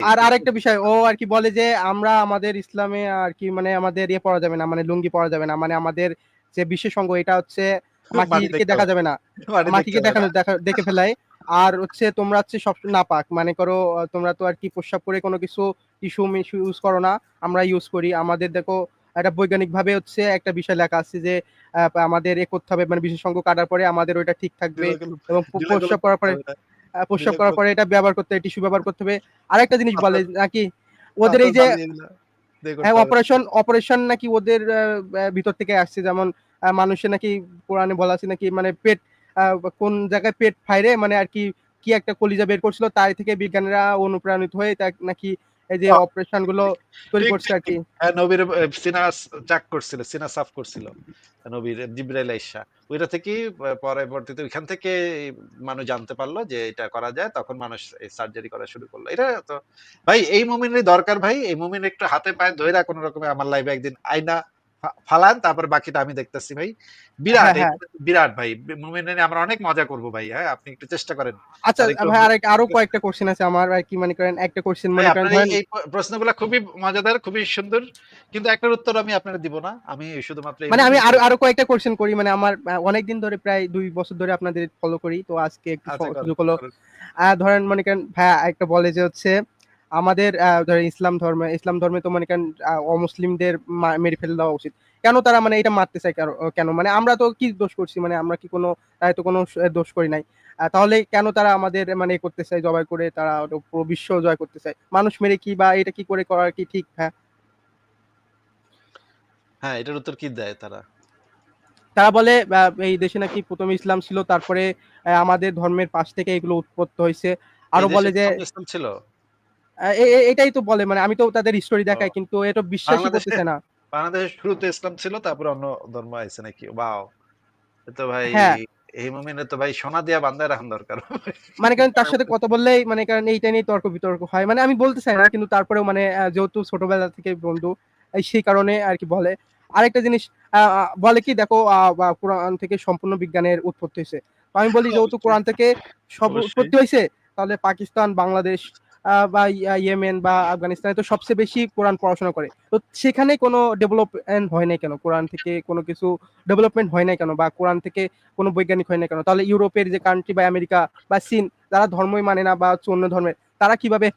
আর আরেকটা বিষয় ও আর কি বলে যে আমরা আমাদের ইসলামে আর কি মানে আমাদের ইয়ে পড়া যাবে না মানে লুঙ্গি পড়া যাবে না মানে আমাদের যে বিশেষ অঙ্গ এটা হচ্ছে মাটিকে দেখা যাবে না। মাটিকে দেখানো দেখা দেখে ফেলায় আর হচ্ছে তোমরা হচ্ছে সব নাপাক মানে করো তোমরা তো আর কি প্রস্রাব করে কোনো কিছু টিস্যু ইউজ করো না আমরা ইউজ করি। আমাদের দেখো একটা বৈজ্ঞানিক ভাবে হচ্ছে একটা বিষয় লেখা আছে যে আমাদের এ করতে হবে মানে বিশেষ অঙ্গ কাটার পরে আমাদের ওইটা ঠিক থাকবে এবং প্রস্রাব করার পরে প্রস্রাব করার পরে এটা ব্যবহার করতে হবে টিস্যু ব্যবহার করতে হবে। আরেকটা জিনিস বলে নাকি ওদের এই যে হ্যাঁ অপারেশন অপারেশন নাকি ওদের ভিতর থেকে আসছে যেমন আহ, মানুষের নাকি কোরআনে বলা আছে নাকি মানে পেট আহ, কোন জায়গায় পেট ফাইরে মানে আর কি কি একটা কলিজা বের করছিল তাই থেকে বিজ্ঞানীরা অনুপ্রাণিত হয়ে তা নাকি এই যে অপারেশনগুলো তৈরি করছে আর কি। হ্যাঁ নবীর সিনা চাক করছিল সিনা সাফ করছিল নবীর জিব্রাইল আইসা ওইটা থেকে পরবর্তীতে ওইখান থেকে মানুষ জানতে পারল যে এটা করা যায় তখন মানুষ এই সার্জারি করা শুরু করল। এটা তো ভাই এই মুমিনের দরকার ভাই এই মুমিন একটু হাতে পায়ে ধইরা কোনো রকমে আমার লাইভে একদিন আইনা ফা- ফালান তারপর বাকিটা আমি দেখতেছি ভাই। বিরাট হ্যাঁ, হ্যাঁ। বিরাট ভাই মুমিনের নিয়ে আমরা অনেক মজা করব ভাই হ্যাঁ আপনি একটু চেষ্টা করেন। আচ্ছা ভাই আরেক আরও কয়েকটা কোশ্চেন আছে আমার আর কি মনে করেন? একটা কোশ্চেন মনে করেন আপনার এই- প্রশ্নগুলো খুবই মজাদার খুবই সুন্দর কিন্তু একটার উত্তর আমি আপনারা দিব না। আমি শুধুমাত্র মানে আমি আরও আরও কয়েকটা কোশ্চেন করি মানে আমার অনেক দিন ধরে প্রায় দুই বছর ধরে আপনাদের ফলো করি তো আজকে একটু আচ্ছা, সুযোগ হলো। ধরেন মনে করেন ভাইয়া একটা বলে যে হচ্ছে আমাদের ধরেন ইসলাম ধর্মে ইসলাম ধর্মে তো মনে আহ, অমুসলিমদের মেরে ফেলে দেওয়া উচিত। কেন তারা মানে এটা মারতে চায় কেন? মানে আমরা তো কি দোষ করছি? মানে আমরা কি কোনো তো কোনো দোষ করি নাই। তাহলে কেন তারা আমাদের মানে করতে চায় জবাই করে তারা পুরো বিশ্ব জয় করতে চায়? মানুষ মেরে কি বা এটা কি করে করা কি ঠিক হ্যাঁ? হ্যাঁ এটার উত্তর কি দেয় তারা? তারা বলে এই দেশে নাকি প্রথমে ইসলাম ছিল তারপরে আমাদের ধর্মের পাশ থেকে এগুলো উৎপত্তি হয়েছে। আরও বলে যে ইসলাম ছিল? এটাই তো বলে মানে আমি তো তাদের স্টোরি দেখাই কিন্তু এটা বিশ্বাসই করতেছে না। বাংলাদেশের শুরুতে ইসলাম ছিল তারপরে অন্য ধর্ম আইছে নাকি? বাও তো ভাই হ্যাঁ। এই মুমিনের তো ভাই সোনা দিয়া বান্ধায় রাখান দরকার। মানে কারণ তার সাথে কথা বললেই মানে কারণ এইটা নিয়ে তর্ক বিতর্ক হয়। মানে আমি বলতে চাই না কিন্তু তারপরেও মানে যেহেতু ছোটবেলা থেকে বন্ধু এই সেই কারণে আর কি বলে। আরেকটা জিনিস বলে কি দেখো কোরআন থেকে সম্পূর্ণ বিজ্ঞানের উৎপত্তি হয়েছে। আমি বলি যেহেতু কোরআন থেকে সব উৎপত্তি হয়েছে তাহলে পাকিস্তান বাংলাদেশ বা ইয়েমেন বা আফগানিস্তানে তো সবচেয়ে বেশি কোরআন পড়াশোনা করে। তো সেখানে কোনো ডেভেলপমেন্ট হয় নাই কেন? কোরআন থেকে কোনো কিছু ডেভেলপমেন্ট হয় নাই কেন? বা কোরআন থেকে কোনো বৈজ্ঞানিক হয় না কেন? তাহলে ইউরোপের যে কান্ট্রি বা আমেরিকা বা চীন যারা ধর্মই মানে না বা অন্য ধর্মের তারা কীভাবে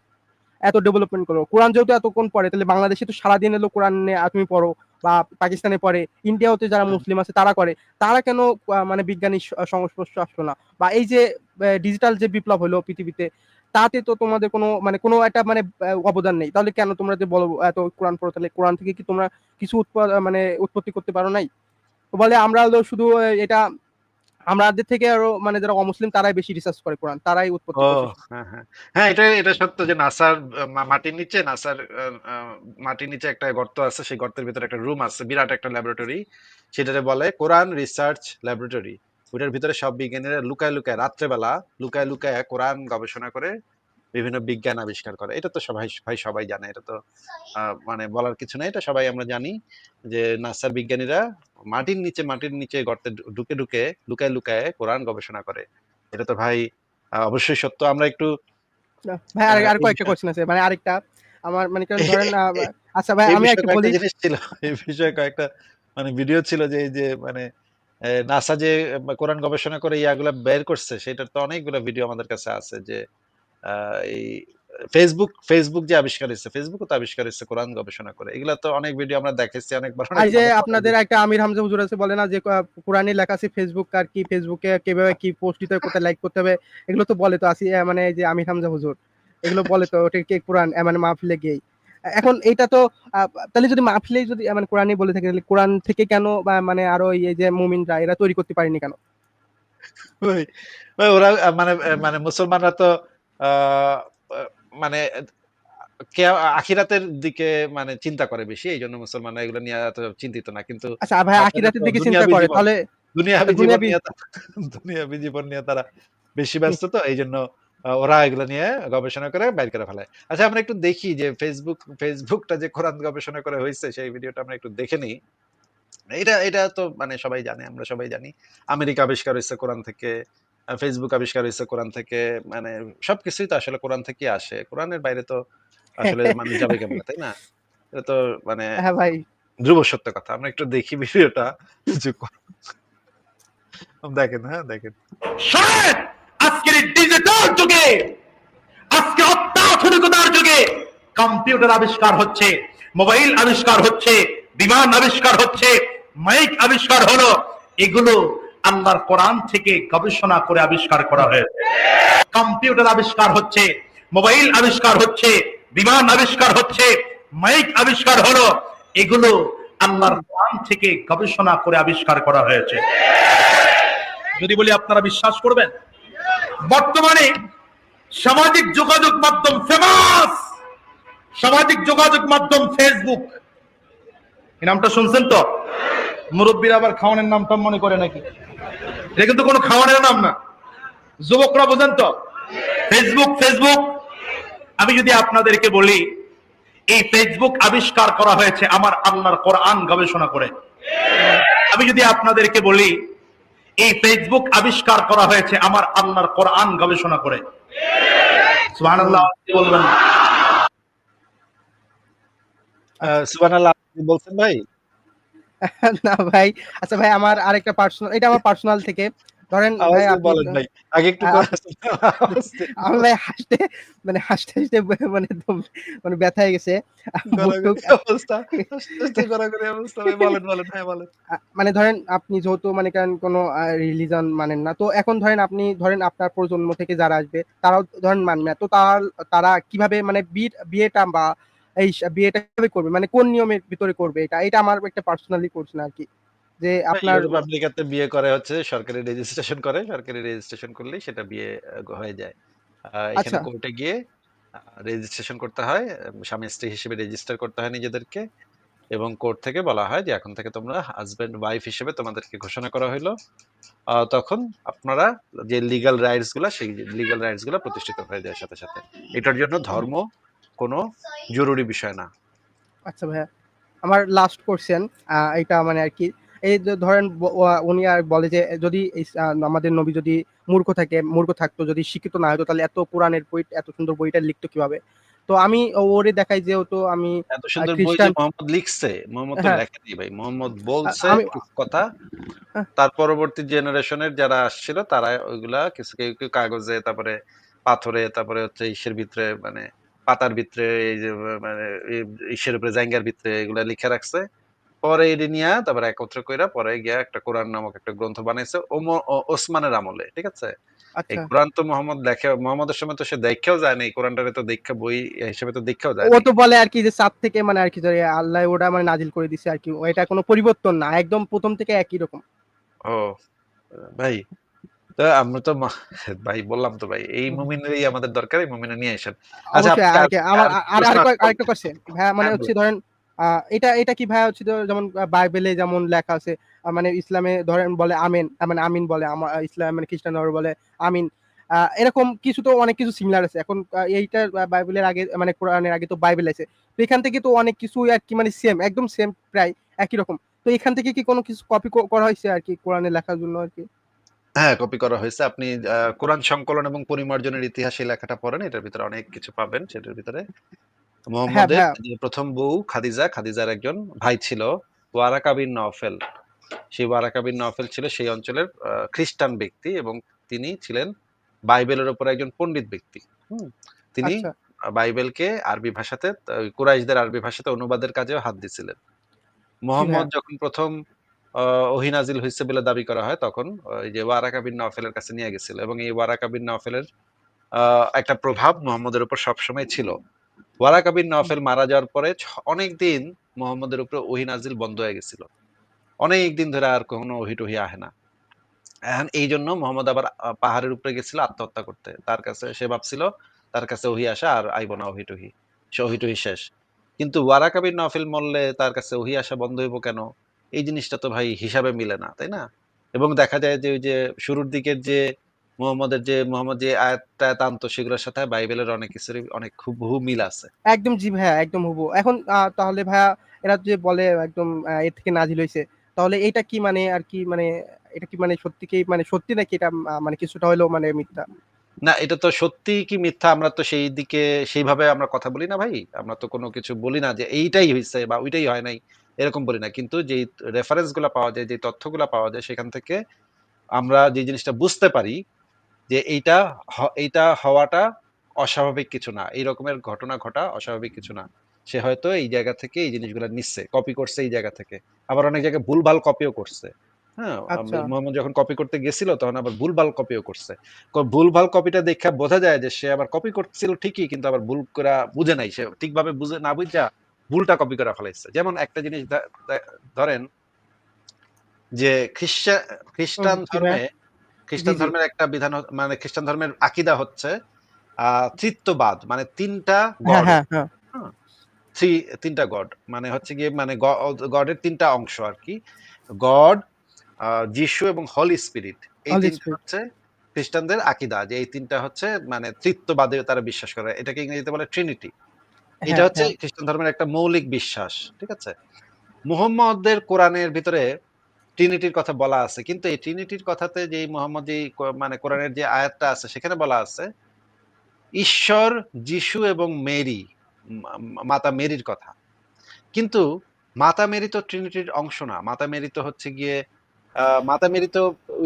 এত ডেভেলপমেন্ট করো কোরআন যেহেতু এত এতক্ষণ পড়ে তাহলে বাংলাদেশে তো সারাদিন এলো কোরআন নিয়ে তুমি পড়ো বা পাকিস্তানে পড়ে ইন্ডিয়াতে যারা মুসলিম আছে তারা করে তারা কেন মানে বিজ্ঞানী সংস্পর্শ আসলো না? বা এই যে ডিজিটাল যে বিপ্লব হলো পৃথিবীতে তাতে তো তোমাদের কোনো মানে কোনো একটা মানে অবদান নেই। তাহলে কেন তোমরা যে বলো এত কোরআন পড়ো তাহলে কোরআন থেকে কি তোমরা কিছু মানে উৎপত্তি করতে পারো নাই? তো বলে আমরা শুধু এটা আমাদের থেকে আরও মানে যারা অমুসলিম তারাই বেশি রিসার্চ করে কোরআন তারাই উৎপত্তি হ্যাঁ হ্যাঁ। হ্যাঁ এটা এটা সত্য যে নাসার মাটির নিচে নাসার মাটির নিচে একটা গর্ত আছে সেই গর্তের ভিতরে একটা রুম আছে বিরাট একটা ল্যাবরেটরি সেটারে বলে কোরআন রিসার্চ ল্যাবরেটরি ওইটার ভিতরে সব বিজ্ঞানীরা লুকায় লুকায় রাত্রেবেলা লুকায় লুকায় কোরআন গবেষণা করে বিভিন্ন বিজ্ঞান আবিষ্কার করে। এটা তো সবাই ভাই সবাই জানে এটা তো মানে বলার কিছু নাই। এটা সবাই আমরা জানি যে নাসার বিজ্ঞানীরা মাটির নিচে মাটির নিচে গর্তে ঢুকে ঢুকে লুকায় লুকায় কোরআন গবেষণা করে। এটা তো ভাই অবশ্যই সত্য। আমরা একটু ভাই আর আর কয়েকটা কোশ্চেন আছে। মানে আরেকটা আমার মানে কারণ ধরেন আচ্ছা ভাই আমি একটু বলি জিনিস ছিল এই বিষয়ে কয়েকটা মানে ভিডিও ছিল যে এই যে মানে নাসা যে কোরআন গবেষণা করে ইয়াগুলা বের করছে সেটার তো অনেকগুলো ভিডিও আমাদের কাছে আছে যে এই ফেসবুক ফেসবুক যে আবিষ্কার হয়েছে ফেসবুকও তো আবিষ্কার হয়েছে কোরআন গবেষণা করে। এগুলা তো অনেক ভিডিও আমরা দেখেছি অনেকবার আর যে আপনাদের একটা আমির হামজা হুজুর আছে বলে না যে কোরআনে লেখা আছে ফেসবুক আর কি ফেসবুকে কীভাবে কি পোস্ট দিতে হবে কোথায় লাইক করতে হবে এগুলো তো বলে তো আসি মানে এই যে আমির হামজা হুজুর এগুলো বলে তো ওটা কি কোরআন মানে মাহফিলে গিয়েই। এখন এটা তো তাহলে যদি মাহফিলে যদি মানে কোরআনই বলে থাকে তাহলে কোরআন থেকে কেন বা মানে আরও এই যে মুমিনরা এরা তৈরি করতে পারেনি কেন? ওরা মানে মানে মুসলমানরা তো মানে আখিরাতের দিকে মানে চিন্তা করে বেশি এই জন্য মুসলমানরা এগুলো নিয়ে এত চিন্তিত না কিন্তু আচ্ছা ভাই আখিরাতের দিকে চিন্তা করে তাহলে দুনিয়াবী জীবন নিয়ে তারা- দুনিয়াবী জীবন নিয়ে তারা বেশি ব্যস্ত তো এই জন্য ওরা এগুলো নিয়ে গবেষণা করে বাইর করে ফেলায় আচ্ছা আমরা একটু দেখি যে ফেসবুক ফেসবুকটা যে কোরআন গবেষণা করে হয়েছে সেই ভিডিওটা আমরা একটু দেখে নিই এটা এটা তো মানে সবাই জানে আমরা সবাই জানি আমেরিকা আবিষ্কার হয়েছে কোরআন থেকে ফেসবুক আবিষ্কার হয়েছে কোরআন থেকে মানে সবকিছুই তো আসলে কোরআন থেকেই আসে। কোরআনের বাইরে তো আসলে মানুষ যাবে কেমনে, তাই না? এটা তো মানে হ্যাঁ ভাই। ধ্রুব সত্য কথা। আমরা একটু দেখি ভিডিওটা। দেখেন, হ্যাঁ দেখেন। আজকের ডিজিটাল যুগে, আজকে অত্যাধুনিকতার যুগে কম্পিউটার আবিষ্কার হচ্ছে মোবাইল আবিষ্কার হচ্ছে, বিমান আবিষ্কার হচ্ছে মাইক আবিষ্কার হলো, এগুলো আল্লাহর কোরআন থেকে গবেষণা করে আবিষ্কার করা হয়েছে। কম্পিউটার আবিষ্কার হচ্ছে মোবাইল আবিষ্কার হচ্ছে, বিমান আবিষ্কার হচ্ছে মাইক আবিষ্কার হলো, এগুলো আল্লাহর কোরআন থেকে গবেষণা করে আবিষ্কার করা হয়েছে। যদি বলি আপনারা বিশ্বাস করবেন বর্তমানে সামাজিক যোগাযোগ মাধ্যম ফেমাস। সামাজিক যোগাযোগ মাধ্যম ফেসবুক। এই নামটা শুনছেন তো? মুরব্বীরা আবার খাওয়ানোর নামটা মনে করে নাকি? এটা কিন্তু কোনো খাওয়ানোর নাম না। যুবকরা বোঝেন তো? Facebook Facebook. আমি যদি আপনাদেরকে বলি, এই ফেসবুক আবিষ্কার করা হয়েছে আমার আল্লাহর কোরআন গবেষণা করে। আমি যদি আপনাদেরকে বলি এই ফেসবুক আবিষ্কার করা হয়েছে আমার আল্লাহর কোরআন গবেষণা করে সুবহানাল্লাহ বলবেন আ সুবহানাল্লাহ আপনি বলছেন ভাই? না ভাই। আচ্ছা ভাই আমার আরেকটা পার্সোনাল এটা আমার পার্সোনাল থেকে। ধরেন আপনি বলেন ভাই। আগে একটু আমি ভাই হাসতে মানে হাসতে, হাসতে মানে মানে ব্যথা হয়ে গেছে। মানে ধরেন আপনি যেহেতু মনে করেন কোনো রিলিজন মানেন না। তো এখন ধরেন আপনি ধরেন আপনার প্রজন্ম থেকে যারা আসবে তারাও ধরেন মানবে না। তো তার তারা কীভাবে মানে বিয়েটা বা এই বিয়েটা কীভাবে করবে? মানে কোন নিয়মের ভিতরে করবে এটা? এটা আমার একটা পার্সোনালি কোয়েশ্চেন আরকি। যে আপনার ইউরোপ আমেরিকাতে বিয়ে করে হচ্ছে সরকারি রেজিস্ট্রেশন করে। সরকারি রেজিস্ট্রেশন করলেই সেটা বিয়ে হয়ে যায়। এখানে আচ্ছা। কোর্টে গিয়ে রেজিস্ট্রেশন করতে হয়। স্বামী-স্ত্রী হিসেবে রেজিস্টার করতে হয় নিজেদেরকে। এবং কোর্ট থেকে বলা হয় যে এখন থেকে তোমরা হাসব্যান্ড ওয়াইফ হিসেবে তোমাদেরকে ঘোষণা করা হইল। তখন আপনারা যে লিগ্যাল রাইটসগুলা সেই লিগাল রাইটসগুলা প্রতিষ্ঠিত হয়ে যায় সাথে, সাথে। এটার জন্য ধর্ম কোনো জরুরি বিষয় না। আচ্ছা ভাইয়া। আমার লাস্ট কোয়েশ্চেন আ এটা মানে আরকি এই যে ধরেন উনি আর বলে যে যদি আমাদের নবী যদি মূর্খ থাকে মূর্খ থাকতো যদি শিক্ষিত না হতো তাহলে এত কোরআনের বই এত সুন্দর বইটা লিখতো কীভাবে? তো আমি ওরে দেখাই যেহেতু আমি এত সুন্দর বই যে মোহাম্মদ লিখছে, মোহাম্মদ তো হ্যাঁ। লেখেনি ভাই। মোহাম্মদ বলছে আমি কথা। হ্যাঁ। তার পরবর্তী জেনারেশনের যারা আসছিল তারা ওইগুলা কিছু কেউ কাগজে তারপরে পাথরে তারপরে হচ্ছে ইসের ভিতরে মানে পাতার ভিতরে এই যে মানে ইসের উপরে জাইঙ্গার ভিতরে এগুলা লিখে রাখছে। পরে এটি নিয়ে তারপরে একত্র কইরা পরে গিয়া একটা কোরআন নামক একটা গ্রন্থ বানাইছে ওসমানের আমলে। ঠিক আছে? এই আচ্ছা। কোরআন তো মোহাম্মদ লেখে মোহাম্মদের সময় তো সে দেইখাও যায় নাই। কোরআনটারে তো দেইখা বই হিসেবে তো যায় ও তো বলে আরকি যে চাঁদ থেকে মানে আরকি যে আল্লাহ ওটা মানে নাজিল করে দিছে আরকি। এটা কোনো পরিবর্তন না। একদম ১ম থেকে একই রকম। ও ভাই তো আমরা তো ভাই বললাম তো ভাই এই মুমিনেরই আমাদের দরকার এই মুমিনে নিয়ে আসেন। আচ্ছা আর আর আর আরেকটা আছে? আরেকটা মানে হ্যাঁ হচ্ছে ধরেন এটা এটা কি ভাইয়া হচ্ছে যেমন বাইবেলে যেমন লেখা আছে মানে ইসলামে ধরেন বলে আমেন মানে আমিন বলে আমা ইসলাম মানে খ্রিস্টানরা বলে আমিন। এরকম কিছু তো অনেক কিছু সিমিলার আছে। এখন এইটা বাইবেলের আগে মানে কোরআনের আগে তো বাইবেল আছে। তো এখান থেকে তো অনেক কিছুই আরকি মানে সেম একদম সেম প্রায় একই রকম। তো এখান থেকে কি কোনো কিছু কপি ক করা হইছে আরকি কোরআনে লেখার জন্য আরকি? হ্যাঁ, কপি করা হয়েছে। আপনি কোরআন সংকলন এবং পরিমার্জনের ইতিহাস লেখাটা পড়েন। এটার ভিতরে অনেক কিছু পাবেন সেটার ভিতরে। হ্যাঁ মুহাম্মদের ভাইয়া। যে ১ম বউ খাদিজা, খাদিজার একজন ভাই ছিল ওয়ারাকা বিন নওফেল। সেই ওয়ারাকা বিন নওফেল ছিল সেই অঞ্চলের খ্রিস্টান ব্যক্তি এবং তিনি ছিলেন বাইবেলের উপর একজন পণ্ডিত ব্যক্তি। তিনি আচ্ছা। বাইবেলকে আরবি ভাষাতে কুরাইশদের আরবি ভাষাতে অনুবাদের কাজেও হাত দিছিলেন। জি মুহাম্মদ যখন ১ম আ ওহী নাজিল হইছে বলে দাবি করা হয় তখন ওই যে ওয়ারাকা বিন নওফেলের কাছে নিয়ে গেছিল এবং এই ওয়ারাকা বিন নওফেলের আ একটা প্রভাব মুহাম্মদের উপর সবসময় ছিল। ওয়ারাকা বিন মারা যাওয়ার পরে ছ অনেকদিন মুহাম্মদের উপরে ওহী নাজিল বন্ধ হয়ে গেছিল। অনেক দিন ধরে আর কখনো ওহী-টহি আহে না। এখন এই জন্য মুহাম্মদ আবার পাহাড়ের উপরে গেছিল আত্মহত্যা করতে। তার কাছে সে ভাবছিল তার কাছে ওহী আসা আর আইব না ওহী-টহি। সে ওহী-টহি শেষ। কিন্তু ওয়ারাকা বিন মরলে তার কাছে ওহী আসা বন্ধ হইব কেন? এই জিনিসটা তো ভাই হিসাবে মিলে না, তাই না? এবং দেখা যায় যে ওই যে শুরুর দিকের যে মুহাম্মদের যে মোহাম্মদ যে আয়াত-টায়াত আনতো সেগুলোর সাথে বাইবেলের অনেক কিছুরই অনেক হুবহু মিল আছে। একদম জি ভাইয়া, একদম হুবহু। এখন তাহলে ভাইয়া এরা যে বলে একদম এর থেকে নাজিল হইছে। তাহলে এইটা কি মানে আরকি মানে এটা কি মানে সত্যি কি মানে সত্যি নাকি এটা মানে কিছুটা হলেও মানে মিথ্যা না এটা তো সত্যি কি মিথ্যা আমরা তো সেই দিকে সেইভাবে আমরা কথা বলি না ভাই আমরা তো কোনো কিছু বলি না যে এইটাই হয়েছে বা ওইটাই হয় নাই এরকম বলি না কিন্তু যে রেফারেন্সগুলা পাওয়া যায় যে তথ্যগুলা পাওয়া যায় সেখান থেকে আমরা যে জিনিসটা বুঝতে পারি যে এইটা এইটা হওয়াটা অস্বাভাবিক কিছু না। এই রকমের ঘটনা ঘটা অস্বাভাবিক কিছু না। সে হয়তো এই জায়গা থেকে এই জিনিসগুলো নিচ্ছে কপি করছে এই জায়গা থেকে। আবার অনেক জায়গায় ভুলভাল কপিও করছে। হ্যাঁ আচ্ছা। মোহাম্মদ যখন কপি করতে গেছিল তখন আবার ভুলভাল কপিও করছে। ভুলভাল কপিটা দেখে বোঝা যায় যে সে আবার কপি করছিল ঠিকই কিন্তু আবার ভুল করা বুঝে নাই। সে ঠিকভাবে বুঝে না বুঝা ভুলটা কপি করা ফেলাইছে। যেমন একটা জিনিস ধরেন যে খ্রিস্টান খ্রিস্টান ধর্মে। খ্রিস্টান। ধর্মের একটা বিধান মানে খ্রিস্টান ধর্মের আকিদা হচ্ছে তৃত্ববাদ মানে তিনটা হ্যাঁ গড। হ্যাঁ হ্যাঁ। থ্রি তিনটা গড মানে হচ্ছে গিয়ে মানে গডের তিনটা অংশ আর কি। গড যিশু এবং হলি স্পিরিট। এই তিনটা হচ্ছে খ্রিস্টানদের আকিদা যে এই তিনটা হচ্ছে মানে তৃত্ববাদে তারা বিশ্বাস করে। এটাকে ইংরেজিতে বলে ট্রিনিটি এটা হচ্ছে। খ্রিস্টান ধর্মের একটা মৌলিক বিশ্বাস ঠিক আছে? মুহাম্মদের কোরআনের ভিতরে ট্রিনিটির কথা বলা আছে। কিন্তু এই ট্রিনিটির কথাতে যে মোহাম্মদ মানে কোরআনের যে আয়াতটা আছে সেখানে বলা আছে ঈশ্বর যিশু এবং মেরি মাতা মেরির কথা। কিন্তু মাতা মেরি তো ট্রিনিটির অংশ না। মাতা মেরি তো হচ্ছে গিয়ে মাতা মেরি তো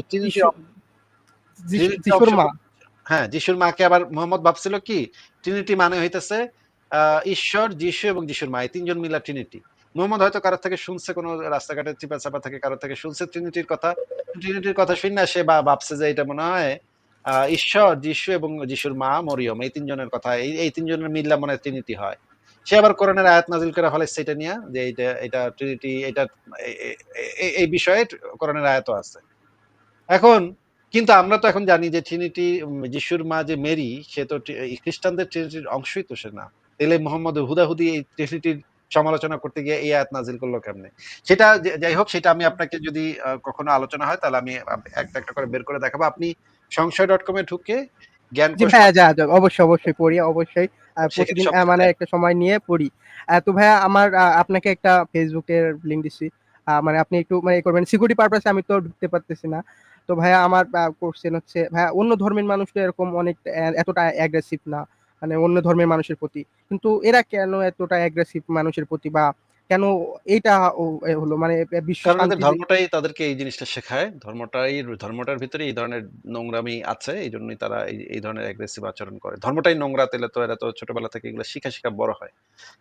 ট্রিনিটির হ্যাঁ যিশুর মাকে আবার মোহাম্মদ ভাবছিল কি? ট্রিনিটি মানে হইতেছে আহ, ঈশ্বর যিশু এবং যিশুর মা। এই তিনজন মিলা ট্রিনিটি মোহাম্মদ হয়তো কারোর থেকে শুনছে কোনো রাস্তাঘাটে চিপা চাপা থেকে কারোর থেকে শুনছে ট্রিনিটির কথা। ট্রিনিটির কথা শুনে সে বা ভাবছে যে এটা মনে হয় ঈশ্বর, যিশু এবং যিশুর মা মরিয়ম, এই তিনজনের কথা। এই এই তিনজনের মিল্লা মনে ট্রিনিটি হয়। সে আবার কোরআনের আয়াত নাজিল করে ফেলাইছে এটা নিয়ে, যে এটা এটা ট্রিনিটি এটা এই বিষয়ে কোরআনের আয়াতও আছে। এখন, কিন্তু আমরা তো এখন জানি যে ট্রিনিটি যিশুর মা যে মেরি সে তো খ্রিস্টানদের ট্রিনিটির অংশই তো সে না। তাহলে মোহাম্মদ হুদাহুদি এই ট্রিনিটির সমালোচনা করতে গিয়ে এই আয়াত নাজিল করল কেমনে? সেটা যাই হোক সেটা আমি আপনাকে যদি কখনো আলোচনা হয় তাহলে আমি একটা একটা করে বের করে দেখাবো। আপনি সংশয় ডট কমে ঢুকে জ্ঞান জি যা যা অবশ্যই অবশ্যই পড়ি অবশ্যই। প্রতিদিন মানে একটা সময় নিয়ে পড়ি। তো ভাইয়া আমার আপনাকে একটা ফেসবুকের লিঙ্ক দিচ্ছি মানে আপনি একটু মানে করবেন। সিকিউরিটি পারপাসে আমি তো ঢুকতে পারতেছি না। তো ভাইয়া আমার কোশ্চেন হচ্ছে ভাইয়া অন্য ধর্মের মানুষ তো এরকম অনেক এতটা অ্যাগ্রেসিভ না। মানে অন্য ধর্মের মানুষের প্রতি। কিন্তু এরা কেন এতটা অ্যাগ্রেসিভ মানুষের প্রতি বা কেন এইটা হলো? মানে বিশ্ব ধর্মটাই তাদেরকে এই জিনিসটা শেখায়। ধর্মটাই ধর্মটার ভিতরে এই ধরনের নোংরামি আছে এই জন্যই তারা এই এই ধরনের অ্যাগ্রেসিভ আচরণ করে। ধর্মটাই নোংরা তেলে তো এরা তো ছোটবেলা থেকে এগুলো শিখা শিখা বড় হয়।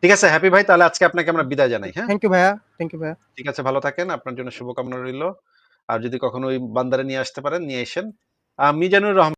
ঠিক আছে হ্যাপি ভাই তাহলে আজকে আপনাকে আমরা বিদায় জানাই হ্যাঁ? থ্যাংক ইউ ভাইয়া থ্যাংক ইউ ভাইয়া। ঠিক আছে ভালো থাকেন আপনার জন্য শুভকামনা রইল। আর যদি কখনো ওই বান্দারে নিয়ে আসতে পারেন নিয়ে আসেন। মিজানুর রহমান